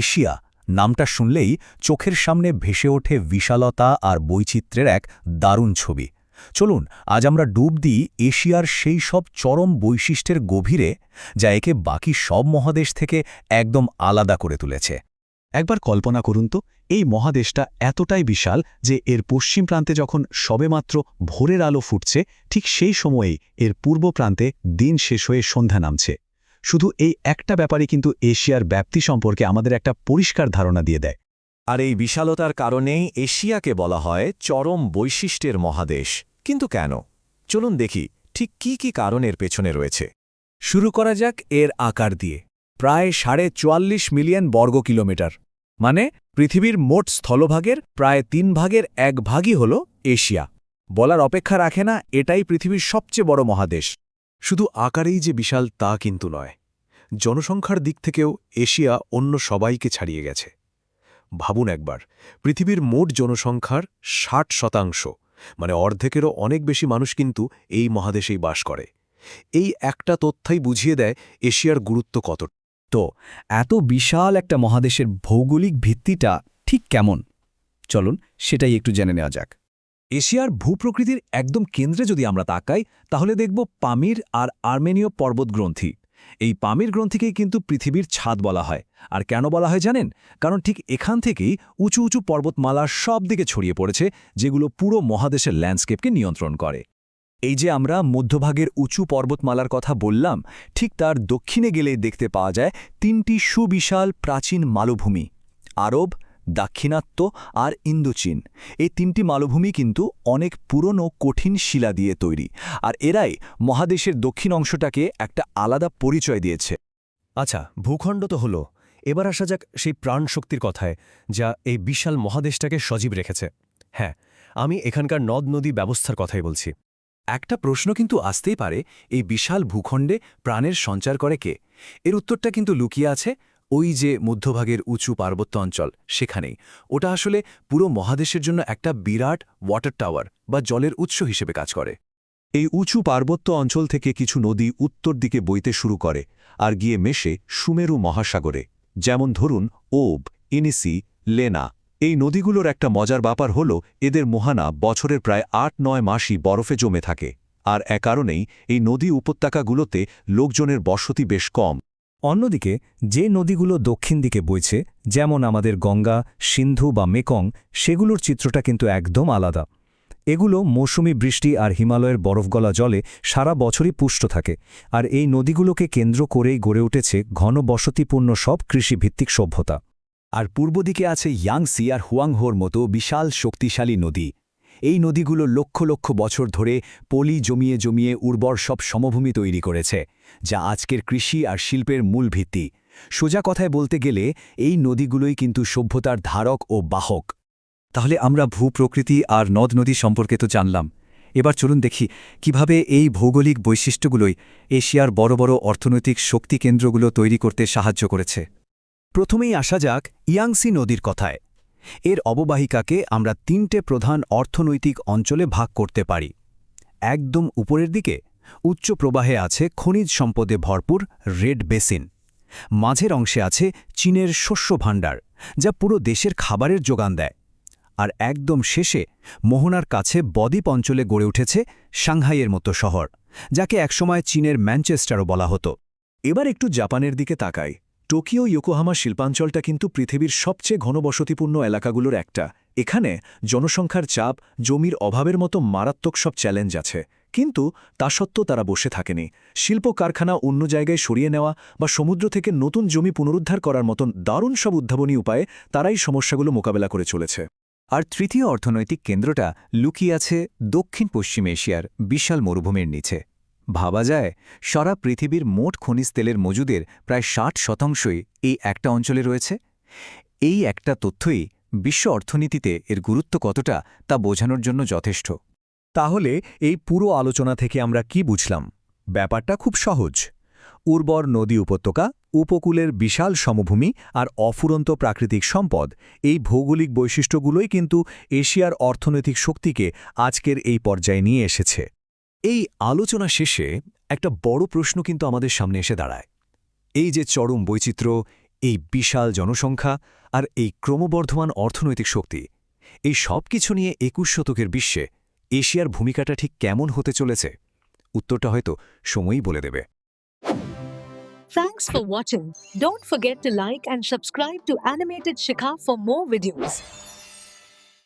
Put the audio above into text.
Asia নামটা শুনলেই চোখের সামনে ভেসে ওঠে বিশালতা আর বৈচিত্র্যের এক দারুণ ছবি। চলুন, আজ আমরা ডুব দিই এশিয়ার সেই সব চরম বৈশিষ্ট্যের গভীরে যা একে বাকি সব মহাদেশ থেকে একদম আলাদা করে তুলেছে। একবার কল্পনা করুন তো, এই মহাদেশটা এতটাই বিশাল যে এর পশ্চিম প্রান্তে যখন সবেমাত্র ভোরের আলো ফুটছে, ঠিক সেই সময়েই এর পূর্ব প্রান্তে দিন শেষ হয়ে সন্ধ্যা নামছে। শুধু এই একটা ব্যাপারে কিন্তু এশিয়ার ব্যাপ্তি সম্পর্কে আমাদের একটা পরিষ্কার ধারণা দিয়ে দেয়। আর এই বিশালতার কারণেই এশিয়াকে বলা হয় চরম বৈশিষ্ট্যের মহাদেশ। কিন্তু কেন? চলুন দেখি, ঠিক কি কি কারণের পেছনে রয়েছে। শুরু করা যাক এর আকার দিয়ে। প্রায় সাড়ে চুয়াল্লিশ মিলিয়ন বর্গ কিলোমিটার। মানে পৃথিবীর মোট স্থলভাগের প্রায় তিন ভাগের এক ভাগই হল এশিয়া। বলার অপেক্ষা রাখে না, এটাই পৃথিবীর সবচেয়ে বড় মহাদেশ। শুধু আকারেই যে বিশাল তা কিন্তু নয়, জনসংখ্যার দিক থেকেও এশিয়া অন্য সবাইকে ছাড়িয়ে গেছে। ভাবুন একবার, পৃথিবীর মোট জনসংখ্যার ষাট শতাংশ মানে অর্ধেকেরও অনেক বেশি মানুষ কিন্তু এই মহাদেশেই বাস করে। এই একটা তথ্যই বুঝিয়ে দেয় এশিয়ার গুরুত্ব কত তো, এত বিশাল একটা মহাদেশের ভৌগোলিক ভিত্তিটা ঠিক কেমন? চলুন, সেটাই একটু জেনে নেওয়া যাক। এশিয়ার ভূপ্রকৃতির একদম কেন্দ্রে যদি আমরা তাকাই, তাহলে দেখব পামির আর আর্মেনীয় পর্বত গ্রন্থি এই পামির গ্রন্থিকেই কিন্তু পৃথিবীর ছাদ বলা হয়। আর কেন বলা হয় জানেন? কারণ ঠিক এখান থেকেই উঁচু উঁচু পর্বতমালা সব দিকে ছড়িয়ে পড়েছে, যেগুলো পুরো মহাদেশের ল্যান্ডস্কেপকে নিয়ন্ত্রণ করে। এই যে আমরা মধ্যভাগের উঁচু পর্বতমালার কথা বললাম, ঠিক তার দক্ষিণে গেলে দেখতে পাওয়া যায় তিনটি সুবিশাল প্রাচীন মালভূমি। আরব দাক্ষিণাত্য আর ইন্দোচীন। এই তিনটি মালভূমি কিন্তু অনেক পুরনো কঠিন শিলা দিয়ে তৈরি আর এরাই মহাদেশের দক্ষিণ অংশটাকে একটা আলাদা পরিচয় দিয়েছে। আচ্ছা ভূখণ্ড তো হলো। এবার আসা যাক সেই প্রাণশক্তির কথায় যা এই বিশাল মহাদেশটাকে সজীব রেখেছে। হ্যাঁ আমি এখানকার নদ নদী ব্যবস্থার কথাই বলছি। একটা প্রশ্ন কিন্তু আসতেই পারে এই বিশাল ভূখণ্ডে প্রাণের সঞ্চার করে কে? এর উত্তরটা কিন্তু লুকিয়ে আছে ওই যে মধ্যভাগের উঁচু পার্বত্য অঞ্চল সেখানেই। ওটা আসলে পুরো মহাদেশের জন্য একটা বিরাট ওয়াটার টাওয়ার বা জলের উৎস হিসেবে কাজ করে। এই উঁচু পার্বত্য অঞ্চল থেকে কিছু নদী উত্তর দিকে বইতে শুরু করে আর গিয়ে মেশে সুমেরু মহাসাগরে। যেমন ধরুন ওব, ইনিসি, লেনা। এই নদীগুলোর একটা মজার ব্যাপার হল এদের মোহানা বছরের প্রায় আট নয় মাসই বরফে জমে থাকে। আর এ কারণেই এই নদী উপত্যকাগুলোতে লোকজনের বসতি বেশ কম। অন্যদিকে, যে নদীগুলো দক্ষিণ দিকে বইছে, যেমন আমাদের গঙ্গা, সিন্ধু বা মেকং, সেগুলোর চিত্রটা কিন্তু একদম আলাদা। এগুলো মৌসুমি বৃষ্টি আর হিমালয়ের বরফগলা জলে সারা বছরই পুষ্ট থাকে, আর এই নদীগুলোকে কেন্দ্র করেই গড়ে উঠেছে ঘন বসতিপূর্ণ সব কৃষিভিত্তিক সভ্যতা। আর পূর্ব দিকে আছে ইয়াংসি আর হুয়াংহোর মতো বিশাল শক্তিশালী নদী। এই নদীগুলো লক্ষ লক্ষ বছর ধরে পলি জমিয়ে জমিয়ে উর্বর সব সমভূমি তৈরি করেছে। যা আজকের কৃষি আর শিল্পের মূল ভিত্তি। সোজা কথায় বলতে গেলে, এই নদীগুলোই কিন্তু সভ্যতার ধারক ও বাহক। তাহলে আমরা ভূপ্রকৃতি আর নদ নদী সম্পর্কে তো জানলাম। এবার চলুন দেখি কীভাবে এই ভৌগোলিক বৈশিষ্ট্যগুলোই এশিয়ার বড় বড় অর্থনৈতিক শক্তি কেন্দ্রগুলো তৈরি করতে সাহায্য করেছে। প্রথমেই আসা যাক ইয়াংসি নদীর কথায়। এর অববাহিকাকে আমরা তিনটে প্রধান অর্থনৈতিক অঞ্চলে ভাগ করতে পারি। একদম উপরের দিকে উচ্চ প্রবাহে আছে খনিজ সম্পদে ভরপুর রেড বেসিন। মাঝের অংশে আছে চীনের শস্য ভাণ্ডার, যা পুরো দেশের খাবারের যোগান দেয়। আর একদম শেষে মোহনার কাছে বদ্বীপ অঞ্চলে গড়ে উঠেছে সাংহাইয়ের মতো শহর, যাকে একসময় চীনের ম্যানচেস্টারও বলা হতো। এবার একটু জাপানের দিকে তাকাই। টোকিও, ইয়োকোহামা শিল্পাঞ্চলটা কিন্তু পৃথিবীর সবচেয়ে ঘনবসতিপূর্ণ এলাকাগুলোর একটা। এখানে জনসংখ্যার চাপ, জমির অভাবের মতো মারাত্মক সব চ্যালেঞ্জ আছে। কিন্তু তা সত্ত্বেও তারা বসে থাকেনি। শিল্প কারখানা অন্য জায়গায় সরিয়ে নেওয়া বা সমুদ্র থেকে নতুন জমি পুনরুদ্ধার করার মতন দারুণ সব উদ্ভাবনী উপায়ে তারাই সমস্যাগুলো মোকাবেলা করে চলেছে। আর তৃতীয় অর্থনৈতিক কেন্দ্রটা লুকিয়ে আছে দক্ষিণ পশ্চিম এশিয়ার বিশাল মরুভূমির নিচে। ভাবা যায়, সারা পৃথিবীর মোট খনিজ তেলের মজুদের প্রায় ষাট শতাংশই এই একটা অঞ্চলে রয়েছে। এই একটা তথ্যই বিশ্ব অর্থনীতিতে এর গুরুত্ব কতটা তা বোঝানোর জন্য যথেষ্ট। তাহলে এই পুরো আলোচনা থেকে আমরা কি বুঝলাম? ব্যাপারটা খুব সহজ। উর্বর নদী উপত্যকা, উপকূলের বিশাল সমভূমি আর অফুরন্ত প্রাকৃতিক সম্পদ, এই ভৌগোলিক বৈশিষ্ট্যগুলোই কিন্তু এশিয়ার অর্থনৈতিক শক্তিকে আজকের এই পর্যায়ে নিয়ে এসেছে। এই আলোচনা শেষে একটা বড় প্রশ্ন কিন্তু আমাদের সামনে এসে দাঁড়ায়। এই যে চরম বৈচিত্র্য, এই বিশাল জনসংখ্যা আর এই ক্রমবর্ধমান অর্থনৈতিক শক্তি, এই সব কিছু নিয়ে একুশ শতকের বিশ্বে এশিয়ার ভূমিকাটা ঠিক কেমন হতে চলেছে উত্তরটা হয়তো সময়ই বলে দেবে Thanks for watching. Don't forget to like and subscribe to Animated Shikha for more videos.